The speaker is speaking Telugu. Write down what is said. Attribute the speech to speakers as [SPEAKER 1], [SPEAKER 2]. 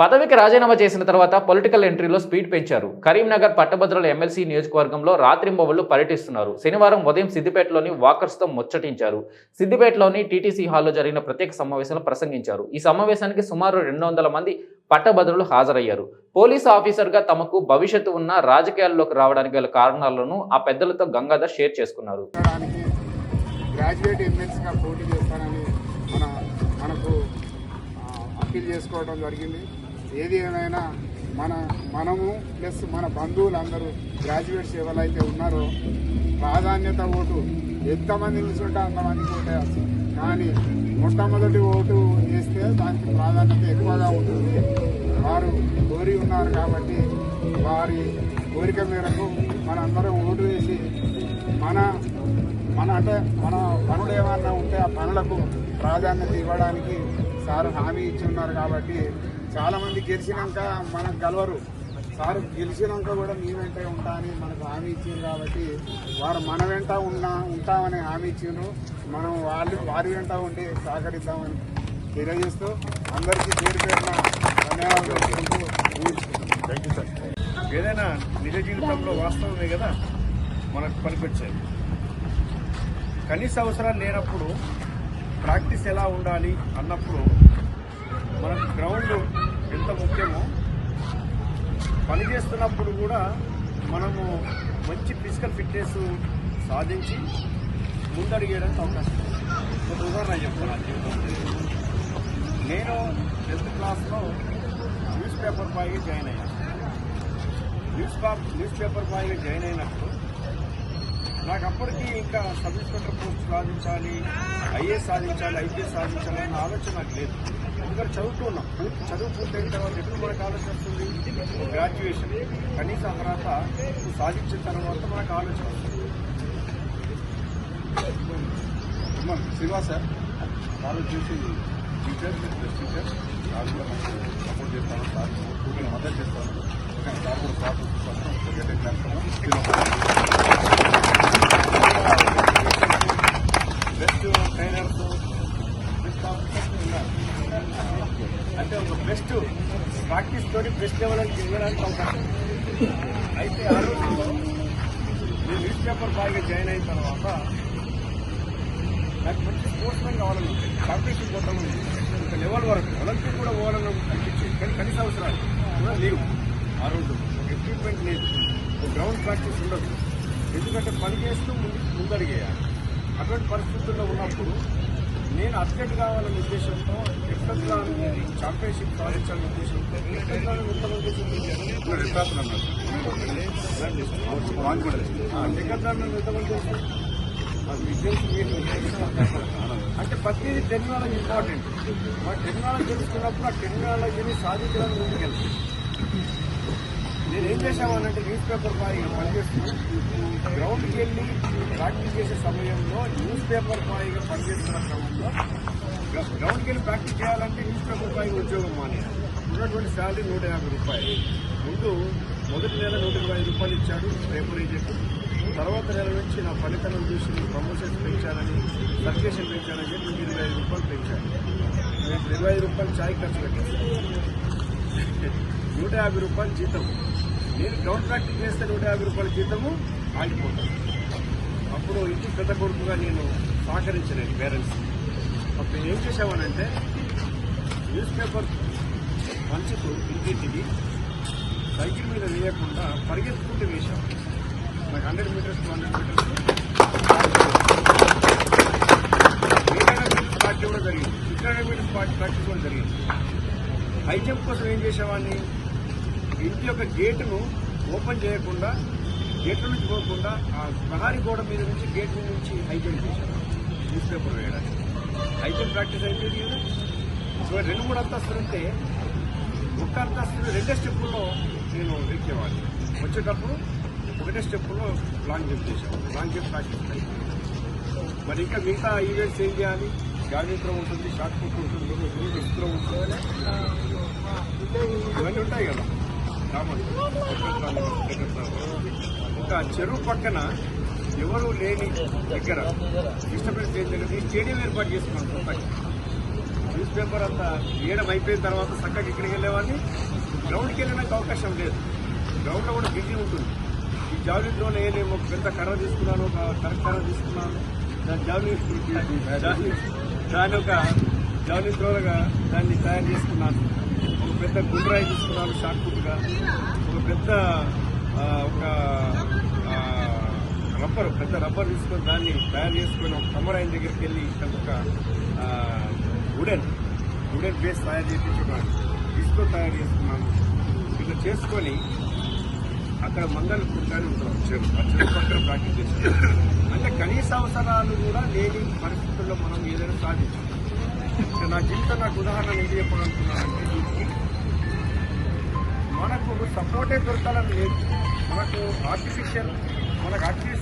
[SPEAKER 1] పదవికి రాజీనామా చేసిన తర్వాత పొలిటికల్ ఎంట్రీలో స్పీడ్ పెంచారు. కరీంనగర్ పట్టభద్రుల ఎమ్మెల్సీ నియోజకవర్గంలో రాత్రింబవళ్ళు పర్యటిస్తున్నారు. శనివారం ఉదయం సిద్దిపేటలోని వాకర్స్తో ముచ్చటించారు. సిద్దిపేటలోని టీటీసీ హాల్లో జరిగిన ప్రత్యేక సమావేశంలో ప్రసంగించారు. ఈ సమావేశానికి సుమారు రెండు వందల మంది పట్టభద్రులు హాజరయ్యారు. పోలీసు ఆఫీసర్గా తమకు భవిష్యత్తు ఉన్న రాజకీయాల్లోకి రావడానికి గల కారణాలను ఆ పెద్దలతో గంగాధర్ షేర్ చేసుకున్నారు.
[SPEAKER 2] గ్రాడ్యుయేట్ ఎమ్మెల్సీగా పోటీ చేస్తానని మన మనకు అప్పీల్ చేసుకోవడం జరిగింది. ఏది ఏమైనా మన మనము ప్లస్ మన బంధువులందరూ గ్రాడ్యుయేట్స్ ఎవరైతే ఉన్నారో ప్రాధాన్యత ఓటు ఎంతమంది నిలుచుంటే అంతమందికి ఓటేయాల్సి కానీ మొట్టమొదటి ఓటు వేస్తే దానికి ప్రాధాన్యత ఎక్కువగా ఉంటుంది. వారు కోరి ఉన్నారు కాబట్టి వారి కోరిక మేరకు మనందరం ఓటు వేసి మన మన అంటే మన పనులు ఏమన్నా ఉంటే ఆ పనులకు ప్రాధాన్యత ఇవ్వడానికి సార్ హామీ ఇచ్చి ఉన్నారు కాబట్టి చాలా మంది గెలిచినాక మనకు గెలవరు. సార్ గెలిచినాక కూడా మీ వెంటే ఉంటా అని మనకు హామీ ఇచ్చింది కాబట్టి వారు మన వెంట ఉన్నా ఉంటామని హామీ ఇచ్చిండ్రు. మనం వాళ్ళు వారి వెంట ఉండి సహకరిద్దామని తెలియజేస్తూ అందరికీ పేరు పేరున ధన్యవాదాలు
[SPEAKER 3] థ్యాంక్ యూ సార్ ఏదైనా నిజ జీవితంలో వాస్తవమే కదా? మనకు పనికొచ్చేది. కనీస అవసరాలు లేనప్పుడు ప్రాక్టీస్ ఎలా ఉండాలి అన్నప్పుడు మనకు గ్రౌండ్ ఎంత ముఖ్యమో పని చేస్తున్నప్పుడు కూడా మనము మంచి ఫిజికల్ ఫిట్నెస్ సాధించి ముందడిగేయడానికి అవకాశం ఒక ఉదాహరణ చెప్తాను నా జీవితంలో. నేను టెన్త్ క్లాస్లో న్యూస్ పేపర్ బాయ్గా జాయిన్ అయ్యాను న్యూస్ పా- న్యూస్ పేపర్ బాయ్గా జాయిన్ అయినప్పుడు నాకు అప్పటికీ ఇంకా సబ్ ఇన్స్పెక్టర్ పోస్ట్ సాధించాలి ఐఏఎస్ సాధించాలి ఐపీఎస్ సాధించాలి అన్న ఆలోచన నాకు లేదు. ఎందుకంటే చదువుతూ ఉన్నాం చదువు పూర్తయిన తర్వాత ఎప్పుడు మనకు ఆలోచన వస్తుంది గ్రాడ్యుయేషన్ కనీస తర్వాత సాధించిన తర్వాత మనకు ఆలోచన వస్తుంది
[SPEAKER 2] శ్రీవాస్ సార్
[SPEAKER 3] వాళ్ళు చూసి టీచర్ ప్లస్ టీచర్ సార్ కూడా మనకు సపోర్ట్ చేస్తాను సార్ మద్దతు చేస్తాను సార్ కూడా సార్ చేస్తాను ప్రాక్టీస్ తోటి బెస్ట్ లెవెల్ అవకాశం అయితే ఆ రోజుల్లో నేను న్యూస్ పేపర్ బాగా జాయిన్ అయిన తర్వాత నాకు మంచి స్పోర్ట్స్మెన్ కావాలని కాంపిటీషన్ పోతాం ఒక లెవెల్ వరకు. ఒలింపిక్ కూడా పోవాలని అనిపించేది. కానీ కనీస అవసరాలు కూడా లేవు. ఆ రోజు ఎక్విప్మెంట్ లేదు. ఒక గ్రౌండ్ ప్రాక్టీస్ ఉండదు. ఎందుకంటే పని చేస్తూ ముందు ముందడిగేయాలి. అటువంటి పరిస్థితుల్లో ఉన్నప్పుడు నేను అథ్లెట్ కావాలనే ఉద్దేశంతో ఎట్లా ఛాంపియన్షిప్ సాధించాలనే ఉద్దేశంతో ఎట్లా ఎంతమంది చేశారు అంటే ప్రతిదీ టెక్నాలజీ ఇంపార్టెంట్ మా టెక్నాలజీ తెలుసుకున్నప్పుడు ఆ టెక్నాలజీని సాధించడానికి ముందుకెళ్తాం నేను ఏం చేసామనంటే న్యూస్ పేపర్ బాయ్గా పనిచేస్తూ గ్రౌండ్కి వెళ్ళి ప్రాక్టీస్ చేసే సమయంలో న్యూస్ పేపర్ బాయ్గా పనిచేస్తున్న క్రమంలో గ్రౌండ్కి వెళ్ళి ప్రాక్టీస్ చేయాలంటే న్యూస్ పేపర్ బాయ్గా ఉద్యోగం మానే. ఉన్నటువంటి శాలరీ నూట యాభై రూపాయలు. ముందు మొదటి నెల నూట ఇరవై రూపాయలు ఇచ్చాడు పేపర్ ఏజెంట్ తర్వాత నెల నుంచి నా ఫలితాలను చూసి ప్రమోషన్స్ పెంచాలని సర్టిఫికేషన్ పెంచాలని చెప్పి నూట ఇరవై ఐదు రూపాయలు పెంచాను నేను ఇరవై ఐదు రూపాయలు ఛాయ్ ఖర్చు పెట్టాను నూట యాభై రూపాయలు జీతం నేను గ్రౌండ్ ప్రాక్టీస్ చేస్తే నూట యాభై రూపాయల జీతము ఆగిపోతాను అప్పుడు ఇంటి పెద్ద కొడుకుగా నేను సహకరించలేను పేరెంట్స్ అప్పుడు ఏం చేసామనంటే న్యూస్ పేపర్ పంచుతూ ఇంటింటికి సైకిల్ మీద వేయకుండా పరిగెత్తుకుంటూ వేశాం నాకు hundred meters two hundred meters party కూడా జరిగింది. Six hundred meters party practice కూడా జరిగింది. హై జంప్ కోసం ఏం చేసేవాడిని? ఇంటి యొక్క గేటును ఓపెన్ చేయకుండా గేట్ల నుంచి పోకుండా ఆ ప్రహారీ గోడ మీద నుంచి గేట్ మీద నుంచి హై చేశారు న్యూస్ పేపర్ వేయడానికి హై ప్రాక్టీస్ అయిపోయింది కదా సో రెండు మూడు అంతస్తులు ఉంటే ఒక్క అంతస్తులు రెండే స్టెప్పుల్లో నేను ఎక్కేవాడిని వచ్చేటప్పుడు ఒకటే స్టెప్పులో లాంగ్ జంప్ చేశాను లాంగ్ జంప్ ప్రాక్టీస్ అయిపోయింది మరి ఇంకా మిగతా ఈవెంట్స్ ఏం చేయాలి జాగ్రత్తలో ఉంటుంది షార్ట్ పుట్ ఉంటుంది డిస్క్ ఉంటుంది ఇవన్నీ ఉంటాయి కదా ఇంకా చెరువు పక్కన ఎవరు లేని దగ్గర డిస్టర్బెన్స్ జరిగింది. స్టేడియం ఏర్పాటు చేసుకున్నాను కొత్తగా న్యూస్ పేపర్ అంతా వేయడం అయిపోయిన తర్వాత చక్కగా ఇక్కడికి వెళ్ళేవాడిని. గ్రౌండ్కి వెళ్ళడానికి అవకాశం లేదు. గ్రౌండ్లో కూడా బిజీ ఉంటుంది. ఈ జావలిన్ త్రోలో ఏమో ఒక పెద్ద కర్ర తీసుకున్నాను ఒక కరెక్ట్ కర్ర తీసుకున్నాను. దాని జావలిన్ దాని ఒక జావలిన్ త్రోలుగా దాన్ని తయారు చేసుకున్నాను. ఒక పెద్ద గుండ్రాయి తీసుకున్నాను షార్ట్ పుట్గా ఒక పెద్ద ఒక రబ్బర్ పెద్ద రబ్బర్ తీసుకొని దాన్ని తయారు చేసుకొని ఒక కమరాయిన్ దగ్గరికి వెళ్ళి తను ఒక వుడెన్ వుడెన్ బేస్ తయారు చేయించుకున్నాను. ఇసుక తయారు చేసుకున్నాను. ఇట్లా చేసుకొని అక్కడ మంగళ కానీ ఉంటాం చెరువు ఆ చెరువు పక్కన ప్రాక్టీస్ చేస్తాం. అంటే కనీస అవసరాలు కూడా లేని పరిస్థితుల్లో మనం ఏదైనా సాధించాం నా జీవితం నాకు ఉదాహరణ ఎందుకు చెప్పాలనుకున్నానంటే మనకు సపోర్టే దొరకాలని లేదు. మనకు ఆర్టిఫిషియల్ మనకు ఆర్టిఫిషియల్